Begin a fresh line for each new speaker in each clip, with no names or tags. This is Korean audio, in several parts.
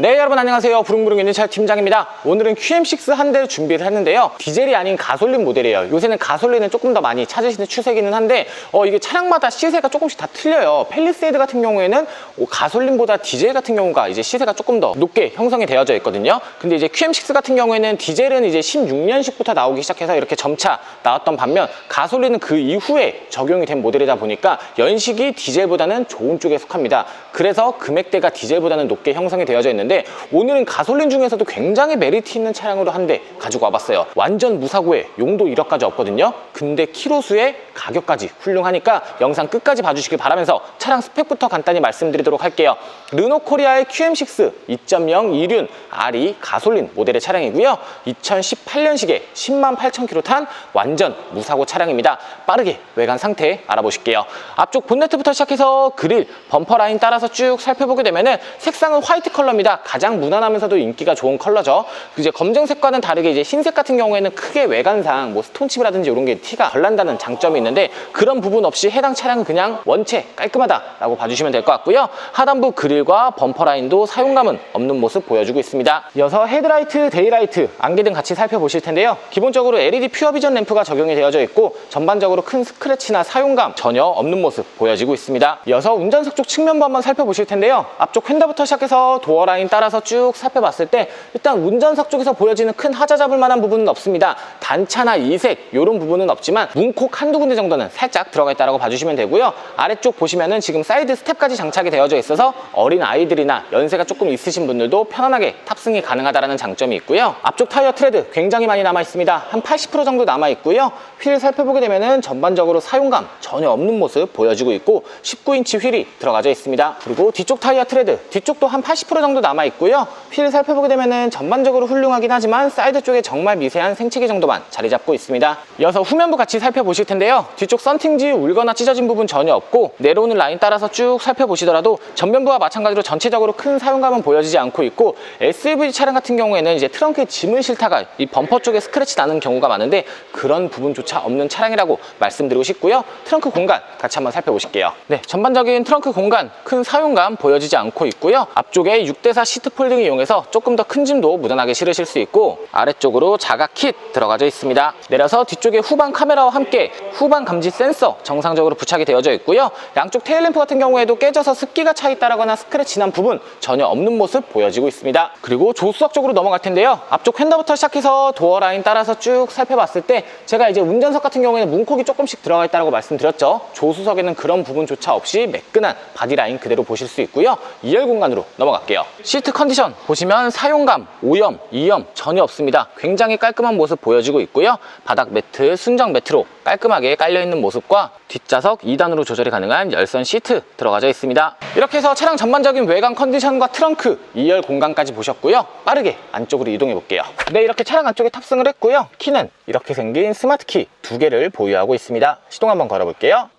네 여러분 안녕하세요. 부릉부릉 윤진철 팀장입니다. 오늘은 QM6 한 대를 준비를 했는데요. 디젤이 아닌 가솔린 모델이에요. 요새는 가솔린을 조금 더 많이 찾으시는 추세기는 한데 어, 이게 차량마다 시세가 조금씩 다 틀려요. 펠리세이드 같은 경우에는 어, 가솔린보다 디젤 같은 경우가 이제 시세가 조금 더 높게 형성이 되어져 있거든요. 근데 이제 QM6 같은 경우에는 디젤은 이제 16년식부터 나오기 시작해서 이렇게 점차 나왔던 반면 가솔린은 그 이후에 적용이 된 모델이다 보니까 연식이 디젤보다는 좋은 쪽에 속합니다. 그래서 금액대가 디젤보다는 높게 형성이 되어져 있는데 오늘은 가솔린 중에서도 굉장히 메리트 있는 차량으로 한 대 가지고 와봤어요. 완전 무사고에 용도 이력까지 없거든요. 근데 키로수에 가격까지 훌륭하니까 영상 끝까지 봐주시길 바라면서 차량 스펙부터 간단히 말씀드리도록 할게요. 르노코리아의 QM6 2.0 이륜 RE 가솔린 모델의 차량이고요. 2018년식에 10만 8천 킬로 탄 완전 무사고 차량입니다. 빠르게 외관 상태 알아보실게요. 앞쪽 본네트부터 시작해서 그릴 범퍼 라인 따라서 쭉 살펴보게 되면은 색상은 화이트 컬러입니다 가장 무난하면서도 인기가 좋은 컬러죠. 이제 검정색과는 다르게 이제 흰색 같은 경우에는 크게 외관상 뭐 스톤칩이라든지 이런 게 티가 덜 난다는 장점이 있는데 그런 부분 없이 해당 차량은 그냥 원체 깔끔하다라고 봐주시면 될 것 같고요. 하단부 그릴과 범퍼 라인도 사용감은 없는 모습 보여주고 있습니다. 이어서 헤드라이트, 데이라이트, 안개등 같이 살펴보실 텐데요. 기본적으로 LED 퓨어 비전 램프가 적용이 되어져 있고 전반적으로 큰 스크래치나 사용감 전혀 없는 모습 보여지고 있습니다. 이어서 운전석 쪽 측면부 한번 살펴보실 텐데요. 앞쪽 휀더부터 시작해서 도어 라인 따라서 쭉 살펴봤을 때 일단 운전석 쪽에서 보여지는 큰 하자 잡을 만한 부분은 없습니다. 단차나 이색 이런 부분은 없지만 문콕 한두 군데 정도는 살짝 들어가 있다고 봐주시면 되고요. 아래쪽 보시면은 지금 사이드 스텝까지 장착이 되어져 있어서 어린 아이들이나 연세가 조금 있으신 분들도 편안하게 탑승이 가능하다는 장점이 있고요. 앞쪽 타이어 트레드 굉장히 많이 남아 있습니다. 한 80% 정도 남아 있고요. 휠 살펴보게 되면은 전반적으로 사용감 전혀 없는 모습 보여지고 있고 19인치 휠이 들어가져 있습니다. 그리고 뒤쪽 타이어 트레드 뒤쪽도 한 80% 정도 남아 있고요. 휠 살펴보게 되면은 전반적으로 훌륭하긴 하지만 사이드 쪽에 정말 미세한 생채기 정도만 자리 잡고 있습니다. 이어서 후면부 같이 살펴보실 텐데요. 뒤쪽 썬팅지 울거나 찢어진 부분 전혀 없고 내려오는 라인 따라서 쭉 살펴보시더라도 전면부와 마찬가지로 전체적으로 큰 사용감은 보여지지 않고 있고 SUV 차량 같은 경우에는 이제 트렁크에 짐을 실다가 이 범퍼 쪽에 스크래치 나는 경우가 많은데 그런 부분조차 없는 차량이라고 말씀드리고 싶고요. 트렁크 공간 같이 한번 살펴보실게요. 네 전반적인 트렁크 공간 큰 사용감 보여지지 않고 있고요. 앞쪽에 6대 4 시트 폴딩을 이용해서 조금 더 큰 짐도 무난하게 실으실 수 있고 아래쪽으로 자각 킷 들어가져 있습니다. 내려서 뒤쪽에 후방 카메라와 함께 후방 감지 센서 정상적으로 부착이 되어져 있고요. 양쪽 테일램프 같은 경우에도 깨져서 습기가 차 있다거나 스크래치 난 부분 전혀 없는 모습 보여지고 있습니다. 그리고 조수석 쪽으로 넘어갈 텐데요. 앞쪽 핸더부터 시작해서 도어 라인 따라서 쭉 살펴봤을 때 제가 이제 운전석 같은 경우에는 문콕이 조금씩 들어가 있다고 말씀드렸죠. 조수석에는 그런 부분조차 없이 매끈한 바디 라인 그대로 보실 수 있고요. 2열 공간으로 넘어갈게요 시트 컨디션 보시면 사용감, 오염, 이염 전혀 없습니다. 굉장히 깔끔한 모습 보여지고 있고요. 바닥 매트, 순정 매트로 깔끔하게 깔려있는 모습과 뒷좌석 2단으로 조절이 가능한 열선 시트 들어가져 있습니다. 이렇게 해서 차량 전반적인 외관 컨디션과 트렁크 2열 공간까지 보셨고요. 빠르게 안쪽으로 이동해 볼게요. 네 이렇게 차량 안쪽에 탑승을 했고요. 키는 이렇게 생긴 스마트 키 두 개를 보유하고 있습니다. 시동 한번 걸어 볼게요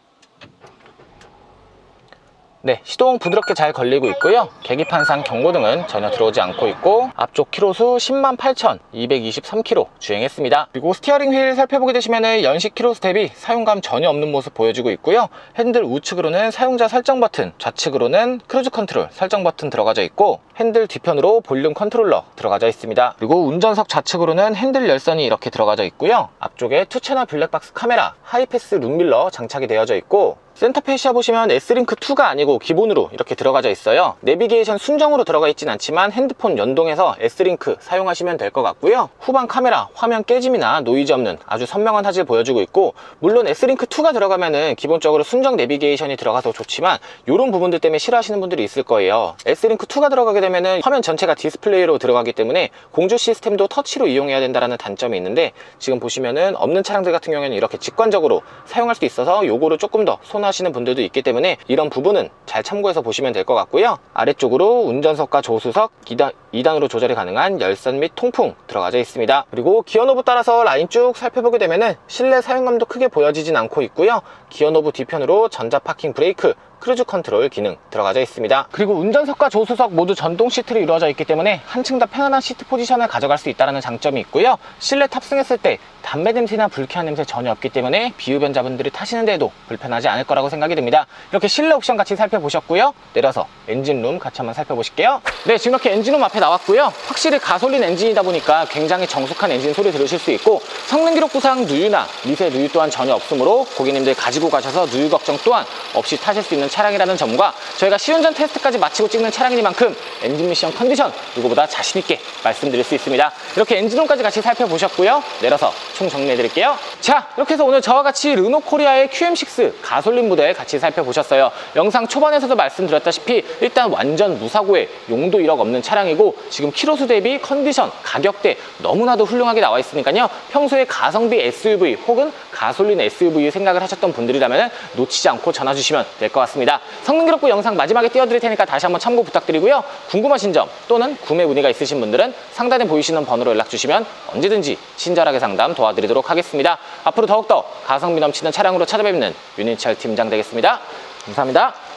네, 시동 부드럽게 잘 걸리고 있고요. 계기판상 경고등은 전혀 들어오지 않고 있고 앞쪽 키로수 10만 8,223km 주행했습니다. 그리고 스티어링 휠 살펴보게 되시면 연식 키로수 대비 사용감 전혀 없는 모습 보여지고 있고요. 핸들 우측으로는 사용자 설정 버튼, 좌측으로는 크루즈 컨트롤 설정 버튼 들어가져 있고 핸들 뒤편으로 볼륨 컨트롤러 들어가져 있습니다. 그리고 운전석 좌측으로는 핸들 열선이 이렇게 들어가져 있고요. 앞쪽에 투채널 블랙박스 카메라, 하이패스 룸밀러 장착이 되어져 있고 센터 페시아 보시면 S링크 2가 아니고 기본으로 이렇게 들어가져 있어요. 내비게이션 순정으로 들어가 있진 않지만 핸드폰 연동해서 S링크 사용하시면 될 것 같고요. 후방 카메라 화면 깨짐이나 노이즈 없는 아주 선명한 화질 보여주고 있고 물론 S링크 2가 들어가면은 기본적으로 순정 내비게이션이 들어가서 좋지만 이런 부분들 때문에 싫어하시는 분들이 있을 거예요. S링크 2가 들어가게 되면은 화면 전체가 디스플레이로 들어가기 때문에 공조 시스템도 터치로 이용해야 된다는 단점이 있는데 지금 보시면은 없는 차량들 같은 경우에는 이렇게 직관적으로 사용할 수 있어서 요거를 조금 더 손 하시는 분들도 있기 때문에 이런 부분은 잘 참고해서 보시면 될 것 같고요. 아래쪽으로 운전석과 조수석 2단, 2단으로 조절이 가능한 열선 및 통풍 들어가져 있습니다. 그리고 기어 노브 따라서 라인 쭉 살펴보게 되면은 실내 사용감도 크게 보여지진 않고 있고요. 기어 노브 뒤편으로 전자 파킹 브레이크 크루즈 컨트롤 기능 들어가져 있습니다. 그리고 운전석과 조수석 모두 전동 시트로 이루어져 있기 때문에 한층 더 편안한 시트 포지션을 가져갈 수 있다는 장점이 있고요. 실내 탑승했을 때 담배 냄새나 불쾌한 냄새 전혀 없기 때문에 비흡연자분들이 타시는데도 불편하지 않을 거라고 생각이 듭니다. 이렇게 실내 옵션 같이 살펴보셨고요. 내려서 엔진룸 같이 한번 살펴보실게요. 네, 지금 이렇게 엔진룸 앞에 나왔고요. 확실히 가솔린 엔진이다 보니까 굉장히 정숙한 엔진 소리 들으실 수 있고 성능 기록 부상 누유나 미세 누유 또한 전혀 없으므로 고객님들 가지고 가셔서 누유 걱정 또한 없이 타실 수 있는 차량이라는 점과 저희가 시운전 테스트까지 마치고 찍는 차량이니만큼 엔진 미션 컨디션 누구보다 자신 있게 말씀드릴 수 있습니다. 이렇게 엔진룸까지 같이 살펴보셨고요. 내려서 총 정리해 드릴게요. 자, 이렇게 해서 오늘 저와 같이 르노 코리아의 QM6 가솔린 모델 같이 살펴보셨어요. 영상 초반에서도 말씀드렸다시피 일단 완전 무사고에 용도 1억 없는 차량이고 지금 키로수 대비 컨디션, 가격대 너무나도 훌륭하게 나와 있으니까요. 평소에 가성비 SUV 혹은 가솔린 SUV 생각을 하셨던 분들이라면 놓치지 않고 전화 주시면 될 것 같습니다. 성능 기록부 영상 마지막에 띄워드릴 테니까 다시 한번 참고 부탁드리고요. 궁금하신 점 또는 구매 문의가 있으신 분들은 상단에 보이시는 번호로 연락 주시면 언제든지 친절하게 상담 도와드리도록 하겠습니다. 앞으로 더욱더 가성비 넘치는 차량으로 찾아뵙는 윤인철 팀장 되겠습니다. 감사합니다.